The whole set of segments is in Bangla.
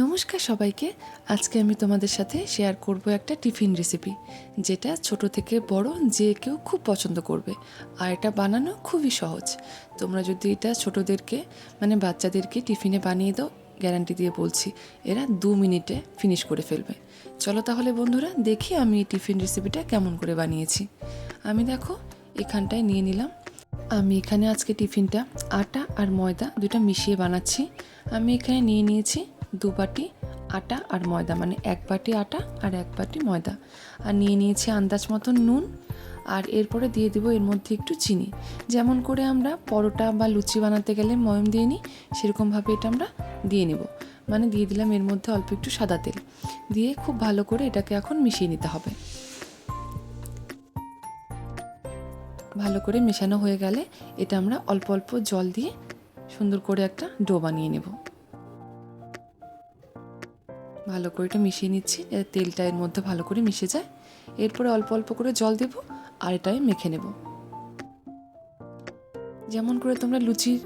নমস্কার সবাইকে। আজকে আমি তোমাদের সাথে শেয়ার করব একটা টিফিন রেসিপি যেটা ছোট থেকে বড় যে কেউ খুব পছন্দ করবে। আর এটা বানানো খুবই সহজ। তোমরা যদি এটা ছোটদেরকে মানে বাচ্চাদেরকে টিফিনে বানিয়ে দাও গ্যারান্টি দিয়ে বলছি, এরা দু মিনিটে ফিনিশ করে ফেলবে। চলো তাহলে বন্ধুরা, দেখি আমি এই টিফিন রেসিপিটা কেমন করে বানিয়েছি। আমি দেখো, এখানটায় নিয়ে নিলাম। আমি এখানে আজকে টিফিনটা আটা আর ময়দা দুটো মিশিয়ে বানাচ্ছি। আমি এখানে নিয়ে নিয়েছি দু বাটি আটা আর ময়দা মানে এক বাটি আটা আর এক বাটি ময়দা। আর নিয়ে নিয়েছি আন্দাজ মতন নুন। আর এরপরে দিয়ে দেবো এর মধ্যে একটু চিনি। যেমন করে আমরা পরোটা বা লুচি বানাতে গেলে ময়ম দিয়ে নিই, সেরকমভাবে এটা আমরা দিয়ে নেব। মানে দিয়ে দিলাম এর মধ্যে অল্প একটু সাদা তেল। দিয়ে খুব ভালো করে এটাকে এখন মিশিয়ে নিতে হবে। ভালো করে মেশানো হয়ে গেলে এটা আমরা অল্প অল্প জল দিয়ে সুন্দর করে একটা ডো বানিয়ে নেব। ভালো করে এটা মিশিয়ে নিচ্ছি এর তেলটা এর মধ্যে ভালো করে মিশে যায়। এরপরে অল্প অল্প করে জল দেব আর এটাই মেখে নেব। যেমন করে তোমরা লুচির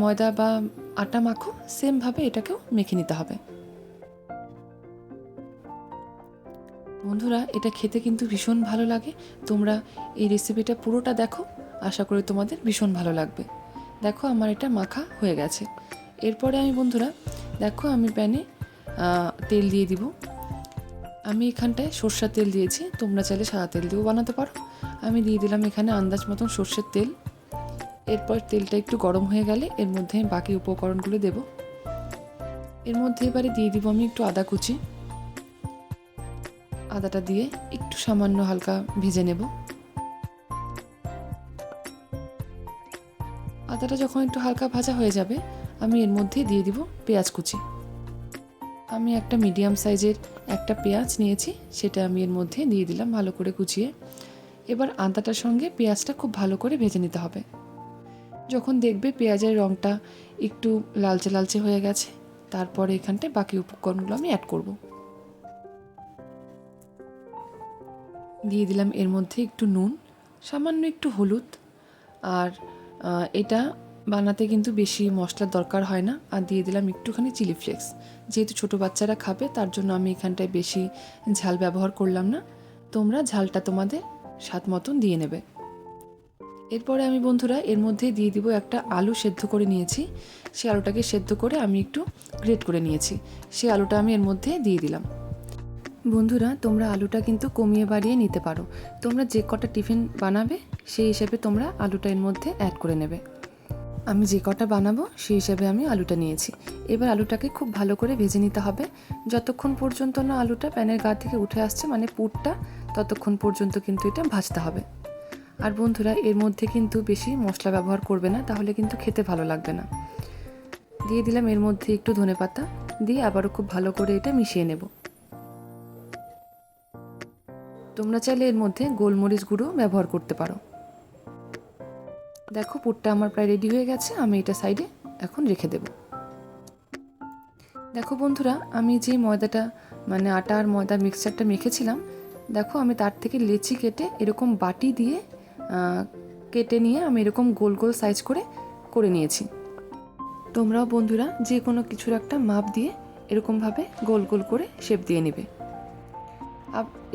ময়দা বা আটা মাখো সেমভাবে এটাকেও মেখে নিতে হবে। বন্ধুরা, এটা খেতে কিন্তু ভীষণ ভালো লাগে। তোমরা এই রেসিপিটা পুরোটা দেখো, আশা করি তোমাদের ভীষণ ভালো লাগবে। দেখো আমার এটা মাখা হয়ে গেছে। এরপরে আমি বন্ধুরা, দেখো আমি প্যানে তেল দিয়ে দিব। আমি এখানটায় সর্ষার তেল দিয়েছি। তোমরা চাইলে সাদা তেল দিয়েও বানাতে পারো। আমি দিয়ে দিলাম এখানে আন্দাজ মতন সর্ষের তেল। এরপর তেলটা একটু গরম হয়ে গেলে এর মধ্যে আমি বাকি উপকরণগুলো দেব। এর মধ্যে এবারে দিয়ে দিব আমি একটু আদা কুচি। আদাটা দিয়ে একটু সামান্য হালকা ভেজে নেব। আদাটা যখন একটু হালকা ভাজা হয়ে যাবে, আমি এর মধ্যে দিয়ে দিব পেঁয়াজ কুচি। আমি একটা মিডিয়াম সাইজের একটা পেঁয়াজ নিয়েছি, সেটা আমি এর মধ্যে দিয়ে দিলাম ভালো করে কুচিয়ে। এবার আদাটার সঙ্গে পেঁয়াজটা খুব ভালো করে ভেজে নিতে হবে। যখন দেখবে পেঁয়াজের রঙটা একটু লালচে লালচে হয়ে গেছে, তারপরে এখানটায় বাকি উপকরণগুলো আমি অ্যাড করব। দিয়ে দিলাম এর মধ্যে একটু নুন, সামান্য একটু হলুদ, আর এটা বানাতে কিন্তু বেশি মশলার দরকার হয় না। আর দিয়ে দিলাম একটুখানি চিলি ফ্লেক্স। যেহেতু ছোটো বাচ্চারা খাবে, তার জন্য আমি এখানটায় বেশি ঝাল ব্যবহার করলাম না। তোমরা ঝালটা তোমাদের স্বাদ মতন দিয়ে নেবে। এরপরে আমি বন্ধুরা, এর মধ্যে দিয়ে দিব একটা আলু সেদ্ধ করে নিয়েছি। সেই আলুটাকে সেদ্ধ করে আমি একটু গ্রেট করে নিয়েছি। সেই আলুটা আমি এর মধ্যে দিয়ে দিলাম। বন্ধুরা, তোমরা আলুটা কিন্তু কমিয়ে বাড়িয়ে নিতে পারো। তোমরা যে কটা টিফিন বানাবে, সেই হিসেবে তোমরা আলুটা এর মধ্যে অ্যাড করে নেবে। আমি যে কটা বানাবো, সেই হিসেবে আমি আলুটা নিয়েছি। এবার আলুটাকে খুব ভালো করে ভেজে নিতে হবে। যতক্ষণ পর্যন্ত না আলুটা প্যানের গা থেকে উঠে আসছে মানে পুরটা, ততক্ষণ পর্যন্ত কিন্তু এটা ভাজতে হবে। আর বন্ধুরা, এর মধ্যে কিন্তু বেশি মশলা ব্যবহার করবে না, তাহলে কিন্তু খেতে ভালো লাগবে না। দিয়ে দিলাম এর মধ্যে একটু ধনেপাতা দিয়ে আবারও খুব ভালো করে এটা মিশিয়ে নেব। তোমরা চাইলে এর মধ্যে গোলমরিচ গুঁড়ো ব্যবহার করতে পারো। দেখো, পুরটা আমার প্রায় রেডি হয়ে গেছে, আমি এটা সাইডে এখন রেখে দেব। দেখো বন্ধুরা, আমি যে ময়দাটা মানে আটা আর ময়দা মিক্সচারটা মেখেছিলাম, দেখো আমি তার থেকে লেচি কেটে এরকম বাটি দিয়ে কেটে নিয়ে আমি এরকম গোল গোল সাইজ করে করে নিয়েছি। তোমরাও বন্ধুরা যে কোনো কিছুর একটা মাপ দিয়ে এরকমভাবে গোল গোল করে শেপ দিয়ে নেবে।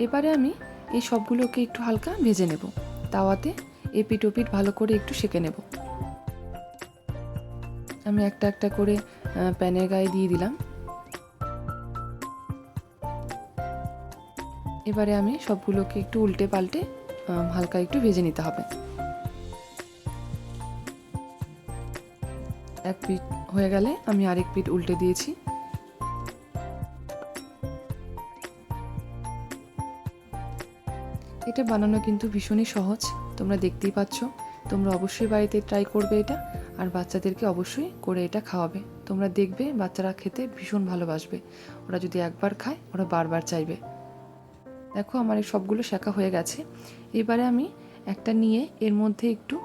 এবারে আমি এই সবগুলোকে একটু হালকা ভেজে নেব। তাওয়াতে এপিট ওপিট ভালো করে একটু সেঁকে নেব। আমি একটা একটা করে প্যানের গায়ে দিয়ে দিলাম। এবারে আমি সবগুলোকে একটু উল্টে পাল্টে হালকা একটু ভেজে নিতে হবে। এক পিঠ হয়ে গেলে আমি আরেক পিঠ উল্টে দিয়েছি। এটা বানানো কিন্তু ভীষণই সহজ। তোমরা দেখতেই পাচ্ছ, তোমরা অবশ্যই বাড়িতে ট্রাই করবে এটা, আর বাচ্চাদেরকে অবশ্যই করে এটা খাওয়াবে। তোমরা দেখবে বাচ্চারা খেতে ভীষণ ভালোবাসবে। ওরা যদি একবার খায়, ওরা বারবার চাইবে। দেখো আমার এই সবগুলো শেখা হয়ে গেছে। এবারে আমি একটা নিয়ে এর মধ্যে একটু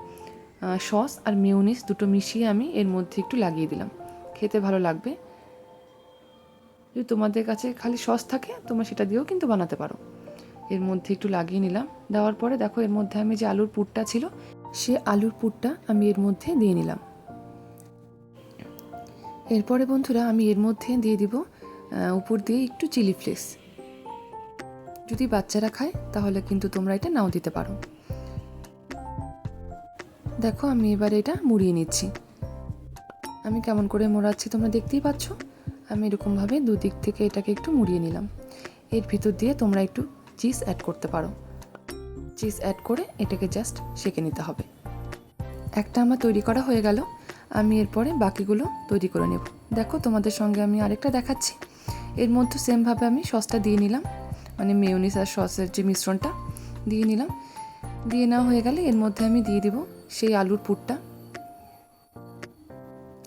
সস আর মিউনিস দুটো মিশিয়ে আমি এর মধ্যে একটু লাগিয়ে দিলাম। খেতে ভালো লাগবে। যদি তোমাদের কাছে খালি সস থাকে, তোমরা সেটা দিয়েও কিন্তু বানাতে পারো। এর মধ্যে একটু লাগিয়ে নিলাম। দেওয়ার পরে দেখো এর মধ্যে আমি যে আলুর পুরটা ছিল, সে আলুর পুরটা আমি এর মধ্যে দিয়ে নিলাম। এরপরে বন্ধুরা আমি এর মধ্যে দিয়ে দিব উপর দিয়ে একটু চিলি ফ্লেক্স। যদি বাচ্চারা খায়, তাহলে কিন্তু তোমরা এটা নাও দিতে পারো। দেখো আমি এবার এটা মুড়িয়ে নিচ্ছি। আমি কেমন করে মোড়াচ্ছি তোমরা দেখতেই পাচ্ছ? আমি এরকমভাবে দুদিক থেকে এটাকে একটু মুড়িয়ে নিলাম। এর ভিতর দিয়ে তোমরা একটু চিজ অ্যাড করতে পারো। চিজ অ্যাড করে এটাকে জাস্ট সেঁকে নিতে হবে। একটা আমার তৈরি করা হয়ে গেল। আমি এরপরে বাকিগুলো তৈরি করে নেব। দেখো তোমাদের সঙ্গে আমি আরেকটা দেখাচ্ছি। এর মধ্যে সেমভাবে আমি সসটা দিয়ে নিলাম। মানে মেয়নিস আর সসের যে মিশ্রণটা দিয়ে নিলাম। দিয়ে নেওয়া হয়ে গেলে এর মধ্যে আমি দিয়ে দিব সেই আলুর পুরটা।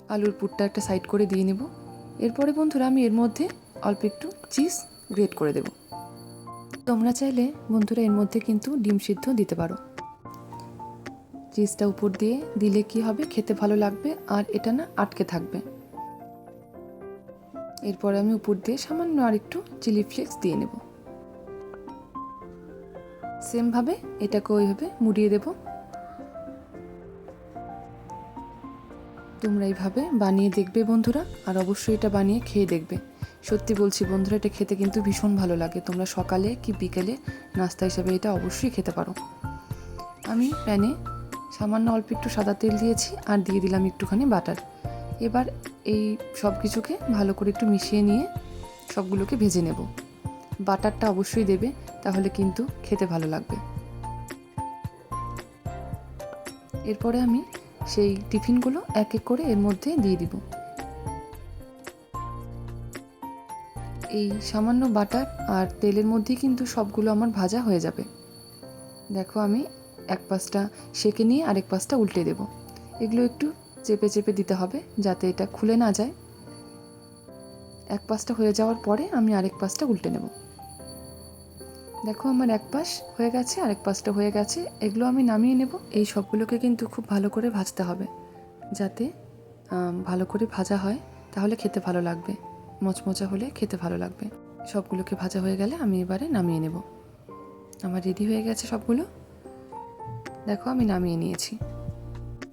আলুর পুরটা একটা সাইড করে দিয়ে নেব। এরপরে বন্ধুরা আমি এর মধ্যে অল্প একটু চিজ গ্রেট করে দেব। তোমরা চাইলে বন্ধুরা এর মধ্যে কিন্তু ডিম সিদ্ধ দিতে পারো। চিজটা উপর দিয়ে দিলে কি হবে? খেতে ভালো লাগবে আর এটা না আটকে থাকবে। এরপরে আমি উপর দিয়ে সামান্য আর একটু চিলি ফ্লেক্স দিয়ে নেব। সেমভাবে এটাকে ওইভাবে মুড়িয়ে দেব। তোমরা এইভাবে বানিয়ে দেখবে বন্ধুরা, আর অবশ্যই এটা বানিয়ে খেয়ে দেখবে। সত্যি বলছি বন্ধুরা, এটা খেতে কিন্তু ভীষণ ভালো লাগে। তোমরা সকালে কি বিকেলে নাস্তা হিসাবে এটা অবশ্যই খেতে পারো। আমি প্যানে সামান্য অল্প একটু সাদা তেল দিয়েছি আর দিয়ে দিলাম একটুখানি বাটার। এবার এই সব কিছুকে ভালো করে একটু মিশিয়ে নিয়ে সবগুলোকে ভেজে নেব। বাটারটা অবশ্যই দেবে, তাহলে কিন্তু খেতে ভালো লাগবে। এরপরে আমি সেই টিফিনগুলো এক এক করে এর মধ্যে দিয়ে দিব। এই সামান্য বাটার আর তেলের মধ্যেই কিন্তু সবগুলো আমার ভাজা হয়ে যাবে। দেখো আমি এক পাশটা সেকে নিয়ে আরেক পাশটা উল্টে দেব। এগুলো একটু চেপে চেপে দিতে হবে যাতে এটা খুলে না যায়। এক পাশটা হয়ে যাওয়ার পরে আমি আরেক পাশটা উল্টে নেব। দেখো আমার এক পাশ হয়ে গেছে, আরেক পাশটা হয়ে গেছে। এগুলো আমি নামিয়ে নেব। এই সবগুলোকে কিন্তু খুব ভালো করে ভাজতে হবে, যাতে ভালো করে ভাজা হয়। তাহলে খেতে ভালো লাগবে। মচমচা হলে খেতে ভালো লাগবে। সবগুলোকে ভাজা হয়ে গেলে আমি এবারে নামিয়ে নেব। আমার রেডি হয়ে গেছে সবগুলো। দেখো আমি নামিয়ে নিয়েছি।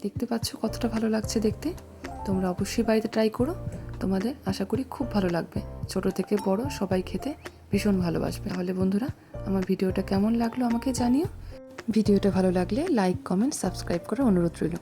দেখতে পাচ্ছ কতটা ভালো লাগছে দেখতে? তোমরা অবশ্যই বাড়িতে ট্রাই করো। তোমাদের আশা করি খুব ভালো লাগবে। ছোট থেকে বড় সবাই খেতে ভীষণ ভালোবাসবে। তাহলে বন্ধুরা আমার ভিডিওটা কেমন লাগল আমাকে জানিও। ভিডিওটা ভালো লাগলে লাইক কমেন্ট সাবস্ক্রাইব করার অনুরোধ রইল।